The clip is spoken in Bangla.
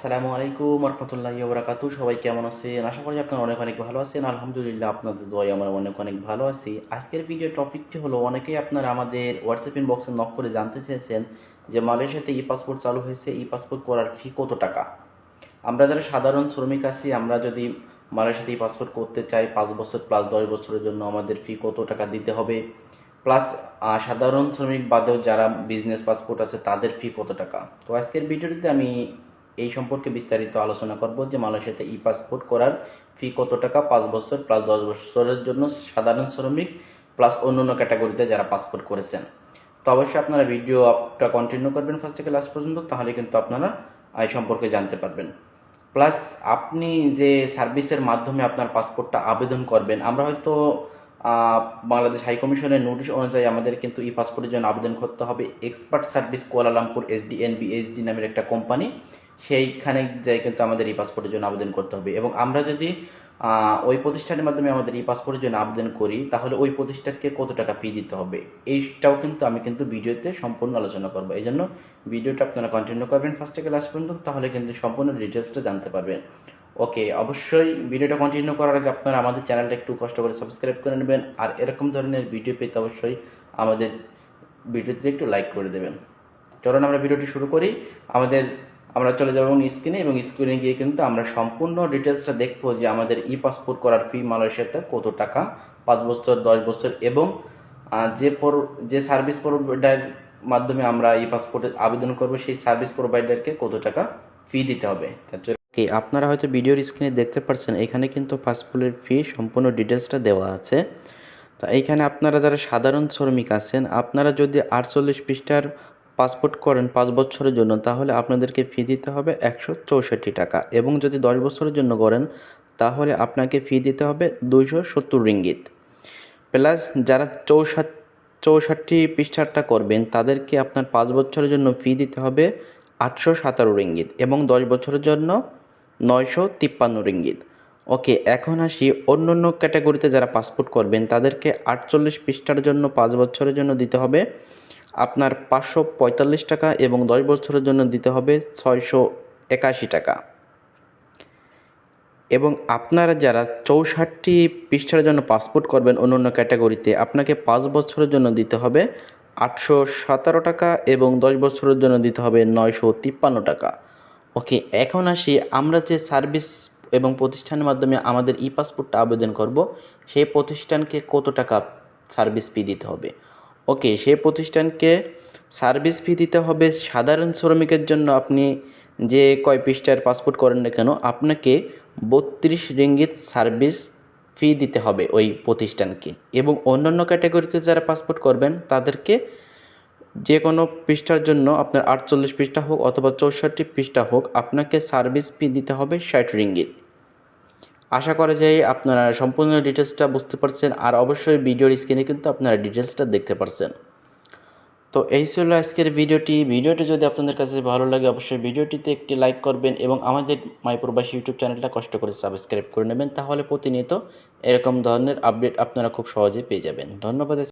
আসসালামু আলাইকুম রহমতুল্লাহ বরাকাতু সবাই কেমন আছেন? আশা করি আপনারা অনেক অনেক ভালো আছেন। আলহামদুলিল্লাহ আপনাদের দোয়াই আমরা অনেক অনেক ভালো আছি। আজকের ভিডিও টপিকটি হলো, অনেকেই আপনারা আমাদের হোয়াটসঅ্যাপ ইনবক্সে নক করে জানতে চেয়েছেন যে মালয়েশিয়াতে ই পাসপোর্ট চালু হয়েছে, ই পাসপোর্ট করার ফি কত টাকা? আমরা যারা সাধারণ শ্রমিক আছি, আমরা যদি মালয়েশিয়াতে ই পাসপোর্ট করতে চাই, পাঁচ বছর প্লাস দশ বছরের জন্য আমাদের ফি কত টাকা দিতে হবে? প্লাস সাধারণ শ্রমিক বাদেও যারা বিজনেস পাসপোর্ট আছে, তাদের ফি কত টাকা? তো আজকের ভিডিওটিতে আমি এই সম্পর্কে বিস্তারিত আলোচনা করব যে মালয়েশিয়াতে ই পাসপোর্ট করার ফি কত টাকা, পাঁচ বছর প্লাস দশ বছরের জন্য সাধারণ শ্রমিক প্লাস অন্য অন্য ক্যাটাগরিতে যারা পাসপোর্ট করেছেন। তো অবশ্যই আপনারা ভিডিওটা কন্টিনিউ করবেন ফার্স্ট থেকে লাস্ট পর্যন্ত, তাহলে কিন্তু আপনারা এই সম্পর্কে জানতে পারবেন। প্লাস আপনি যে সার্ভিসের মাধ্যমে আপনার পাসপোর্টটা আবেদন করবেন, আমরা হয়তো বাংলাদেশ হাইকমিশনের নোটিশ অনুযায়ী আমাদের কিন্তু ই পাসপোর্টের জন্য আবেদন করতে হবে। Expert service Kuala Lumpur SDNB HD নামের একটা কোম্পানি সেইখানে যাই কিন্তু আমাদের ই পাসপোর্টের জন্য আবেদন করতে হবে। এবং আমরা যদি ওই প্রতিষ্ঠানের মাধ্যমে আমাদের ই পাসপোর্টের জন্য আবেদন করি, তাহলে ওই প্রতিষ্ঠানকে কত টাকা ফি দিতে হবে? এইটাও কিন্তু আমি কিন্তু ভিডিওতে সম্পূর্ণ আলোচনা করব। এই জন্য ভিডিওটা আপনারা কন্টিনিউ করবেন ফার্স্ট থেকে লাস্ট পর্যন্ত, তাহলে কিন্তু সম্পূর্ণ ডিটেলসটা জানতে পারবেন। ওকে অবশ্যই ভিডিওটা কন্টিনিউ করার আগে আপনারা আমাদের চ্যানেলটা একটু কষ্ট করে সাবস্ক্রাইব করে নেবেন, আর এরকম ধরনের ভিডিও পেতে অবশ্যই আমাদের ভিডিওতে একটু লাইক করে দেবেন। চলুন আমরা ভিডিওটি শুরু করি। আমাদের আমরা চলে যাব স্ক্রিনে এবং স্ক্রিনে গিয়ে কিন্তু আমরা সম্পূর্ণ ডিটেলসটা দেখব যে আমাদের ই পাসপোর্ট করার ফি মালয়েশিয়াতে কত টাকা, পাঁচ বছর, দশ বছর এবং যে পর, যে সার্ভিস প্রোভাইডার মাধ্যমে আমরা ই পাসপোর্টে আবেদন করব সেই সার্ভিস প্রোভাইডারকে কত টাকা ফি দিতে হবে। তার জন্য কি আপনারা হয়তো ভিডিওর স্ক্রিনে দেখতে পাচ্ছেন এখানে কিন্তু পাসপোর্টের ফি সম্পূর্ণ ডিটেলসটা দেওয়া আছে। তা এইখানে আপনারা যারা সাধারণ শ্রমিক আছেন, আপনারা যদি আটচল্লিশ পৃষ্ঠার পাসপোর্ট করেন পাঁচ বছরের জন্য, তাহলে আপনাদেরকে ফি দিতে হবে একশো চৌষট্টি টাকা। এবং যদি দশ বছরের জন্য করেন, তাহলে আপনাকে ফি দিতে হবে দুইশো সত্তর রিঙ্গিত। প্লাস যারা চৌষাট চৌষট্টি পৃষ্ঠারটা করবেন, তাদেরকে আপনার পাঁচ বছরের জন্য ফি দিতে হবে আটশো সাতারো রিঙ্গিত এবং দশ বছরের জন্য নয়শো তিপ্পান্ন রিঙ্গিত। ওকে, এখন আসি অন্য অন্য ক্যাটাগরিতে যারা পাসপোর্ট করবেন, তাদেরকে আটচল্লিশ পৃষ্ঠার জন্য পাঁচ বছরের জন্য দিতে হবে আপনার পাঁচশো পঁয়তাল্লিশ টাকা এবং দশ বছরের জন্য দিতে হবে ছয়শো একাশি টাকা। এবং আপনারা যারা চৌষট্টি পৃষ্ঠার জন্য পাসপোর্ট করবেন অন্য অন্য ক্যাটাগরিতে, আপনাকে পাঁচ বছরের জন্য দিতে হবে আটশো সতেরো টাকা এবং দশ বছরের জন্য দিতে হবে নয়শো তিপ্পান্ন টাকা। ওকে, এখন আসি, আমরা যে সার্ভিস এবং প্রতিষ্ঠানের মাধ্যমে আমাদের ই পাসপোর্টটা আবেদন করব, সেই প্রতিষ্ঠানকে কত টাকা সার্ভিস ফি দিতে হবে? ওকে, সেই প্রতিষ্ঠানকে সার্ভিস ফি দিতে হবে সাধারণ শ্রমিকের জন্য। আপনি যে কয় পৃষ্ঠার পাসপোর্ট করেন না কেন, আপনাকে বত্রিশ রিঙ্গিত সার্ভিস ফি দিতে হবে ওই প্রতিষ্ঠানকে। এবং অন্যান্য ক্যাটাগরিতে যারা পাসপোর্ট করবেন, তাদেরকে যে কোনো পৃষ্ঠার জন্য আপনার আটচল্লিশ পৃষ্ঠা হোক অথবা চৌষট্টি পৃষ্ঠা হোক, আপনাকে সার্ভিস ফি দিতে হবে ষাট রিঙ্গিত। আশা করা যায় আপনারা সম্পূর্ণ ডিটেলসটা বুঝতে পারছেন আর অবশ্যই ভিডিওর স্ক্রিনে কিন্তু আপনারা ডিটেলসটা দেখতে পারছেন। তো এই ছিল আজকের ভিডিওটি। ভিডিওটি যদি আপনাদের কাছে ভালো লাগে অবশ্যই ভিডিওটিতে একটি লাইক করবেন এবং আমাদের মাই প্রবাসী ইউটিউব চ্যানেলটা কষ্ট করে সাবস্ক্রাইব করে নেবেন। তাহলে প্রতিনিয়ত এরকম ধরনের আপডেট আপনারা খুব সহজে পেয়ে যাবেন। ধন্যবাদ।